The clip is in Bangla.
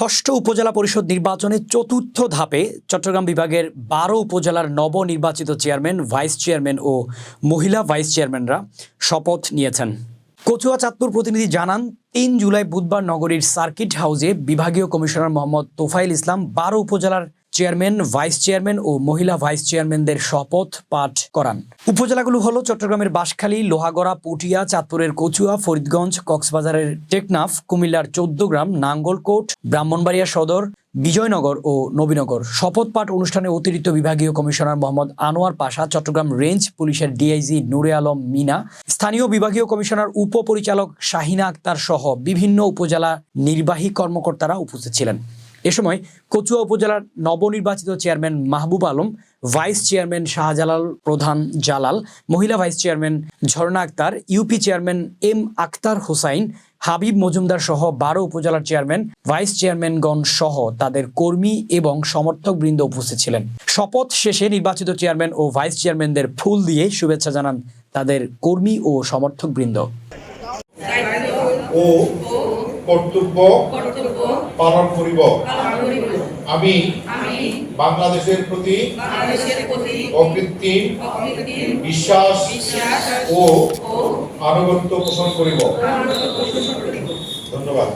ষষ্ঠ উপজেলা পরিষদ নির্বাচনে চতুর্থ ধাপে চট্টগ্রাম বিভাগের বারো উপজেলার নবনির্বাচিত চেয়ারম্যান, ভাইস চেয়ারম্যান ও মহিলা ভাইস চেয়ারম্যানরা শপথ নিয়েছেন। কচুয়া চাঁদপুর প্রতিনিধি জানান, তিন জুলাই বুধবার নগরীর সার্কিট হাউসে বিভাগীয় কমিশনার মোহাম্মদ তোফাইল ইসলাম বারো উপজেলার চেয়ারম্যান, ভাইস চেয়ারম্যান ও মহিলা ভাইস চেয়ারম্যানদের শপথ পাঠ করান। উপজেলাগুলো হলো চট্টগ্রামের বাঁশখালী, লোহাগড়া, পুটিয়া, চাঁদপুরের কচুয়া, ফরিদগঞ্জ, কক্সবাজারের টেকনাফ, কুমিল্লার চৌদ্দগ্রাম, নাঙ্গলকোট, ব্রাহ্মণবাড়িয়া সদর, বিজয়নগর ও নবীনগর। শপথ পাঠ অনুষ্ঠানে অতিরিক্ত বিভাগীয় কমিশনার মোহাম্মদ আনোয়ার পাশা, চট্টগ্রাম রেঞ্জ পুলিশের ডিআইজি নুরে আলম মিনা, স্থানীয় বিভাগীয় কমিশনার উপপরিচালক শাহিনা আক্তার সহ বিভিন্ন উপজেলা নির্বাহী কর্মকর্তারা উপস্থিত ছিলেন। এ সময় কচুয়া উপজেলার নবনির্বাচিত chairman Mahbub Alam, vice chairman Shahjalal Pradhan Jalal, মহিলা vice chairman Jharna Akter, UP chairman M Akter Hossain, Habib Majumder সহ বারো উপজেলার চেয়ারম্যান, ভাইস চেয়ারম্যানগণ সহ তাদের কর্মী এবং সমর্থক বৃন্দ উপস্থিত ছিলেন। শপথ শেষে নির্বাচিত চেয়ারম্যান ও ভাইস চেয়ারম্যানদের ফুল দিয়ে শুভেচ্ছা জানান তাদের কর্মী ও সমর্থক বৃন্দ ও কর্তব্য পালন করিব। আমি বাংলাদেশের প্রতি অকৃত্রিম বিশ্বাস ও আনুগত্য পোষণ করিব। ধন্যবাদ।